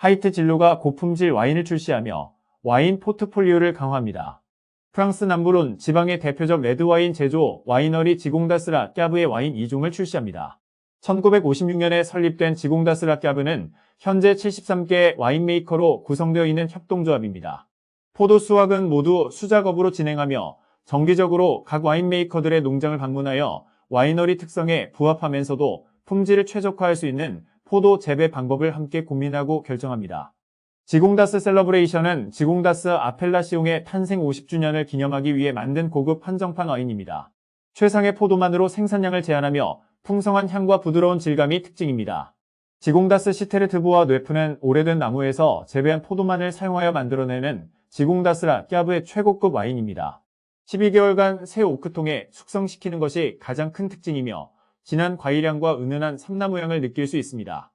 하이트 진로가 고품질 와인을 출시하며 와인 포트폴리오를 강화합니다. 프랑스 남부론 지방의 대표적 레드와인 제조 와이너리 지공다스라 꺄브의 와인 2종을 출시합니다. 1956년에 설립된 지공다스라 꺄브는 현재 73개의 와인 메이커로 구성되어 있는 협동조합입니다. 포도 수확은 모두 수작업으로 진행하며 정기적으로 각 와인 메이커들의 농장을 방문하여 와이너리 특성에 부합하면서도 품질을 최적화할 수 있는 포도 재배 방법을 함께 고민하고 결정합니다. 지공다스 셀러브레이션은 지공다스 아펠라시옹의 탄생 50주년을 기념하기 위해 만든 고급 한정판 와인입니다. 최상의 포도만으로 생산량을 제한하며 풍성한 향과 부드러운 질감이 특징입니다. 지공다스 시테르트부와 뇌프는 오래된 나무에서 재배한 포도만을 사용하여 만들어내는 지공다스라 꺄브의 최고급 와인입니다. 12개월간 새 오크통에 숙성시키는 것이 가장 큰 특징이며 진한 과일향과 은은한 삼나무향을 느낄 수 있습니다.